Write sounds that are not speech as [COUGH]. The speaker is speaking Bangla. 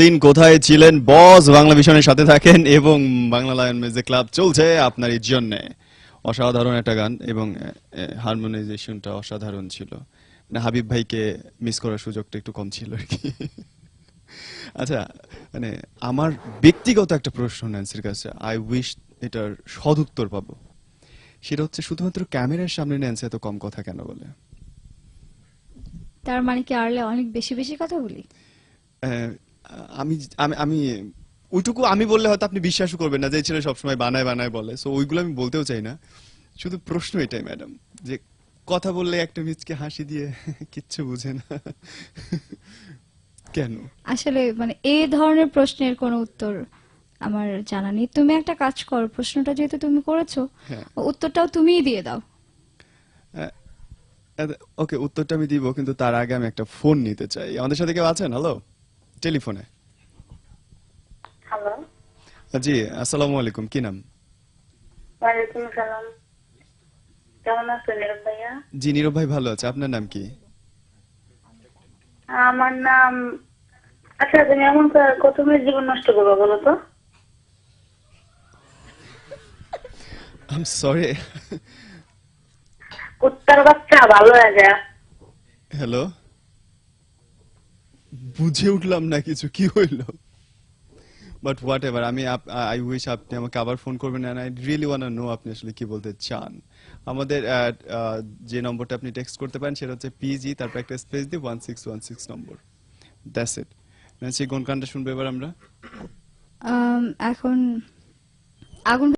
নাসলিন কোথায় ছিলেন? বস বাংলা মিশনের সাথে থাকেন এবং বাংলা লায়ন মিউজিক ক্লাব চলছে আপনার জন্য। অসাধারণ একটা গান এবং হারমোনাইজেশনটা অসাধারণ ছিল। মানে হাবিব ভাইকে মিস করার সুযোগটা একটু কম ছিল আর কি। আচ্ছা মানে আমার ব্যক্তিগত একটা প্রশ্ন ন্যান্সির কাছে। আই উইশ এটার সদুত্তর পাবো। সেটা হচ্ছে শুধুমাত্র ক্যামেরার সামনে ন্যান্সি এত কম কথা কেন বলে? তার মানে কি আরলে অনেক বেশি বেশি কথা বলি? আমি আমি আমি ওইটুকু আমি বললে হয়তো আপনি বিশ্বাসও করবেন না যে ছেলে সবসময় বানায় বানায় বলে। সো ওইগুলো আমি বলতেও চাই না। শুধু প্রশ্ন এটাই ম্যাডাম যে কথা বললে একটা মিচকে হাসি দিয়ে [LAUGHS] কিচ্ছু বুঝে না। [LAUGHS] কেন? আসলে মানে এই ধরনের প্রশ্নের কোনো উত্তর আমার জানা নেই। তুমি একটা কাজ করো প্রশ্নটা যেহেতু তুমি করেছ হ্যাঁ। উত্তরটাও তুমিই দিয়ে দাও। ওকে উত্তরটা আমি দিব কিন্তু তার আগে আমি একটা ফোন নিতে চাই। আমাদের সাথে কেউ আছেন? হ্যালো টেলিফোনে। হ্যালো। জি আসসালামু আলাইকুম কি নাম? ওয়ালাইকুম সালাম কেমন আছেন নীরব ভাইয়া? জি নীরব ভাই ভালো আছে আপনার নাম কি? আমার নাম আচ্ছা তুমি এমন কত মেয়ের জীবন নষ্ট করব বলো তো? আম সরি কুত্তার বাচ্চা ভালো হয়ে যায় হ্যালো বুঝে উঠলাম না কিছু, কি হইল? বাট হোয়াট এভার আমি আই উইশ আপনি আমাকে আবার ফোন করবেন আই রিয়েলি ওয়ান নো আপনি আসলে কি বলতে চান। আমাদের যে নম্বরটা আপনি টেক্সট করতে পারেন সেটা হচ্ছে পিজি তারপর একটা স্পেস দিয়ে one six one six number. That's it সেই কোন শুনব এবার আমরা? এখন আগুন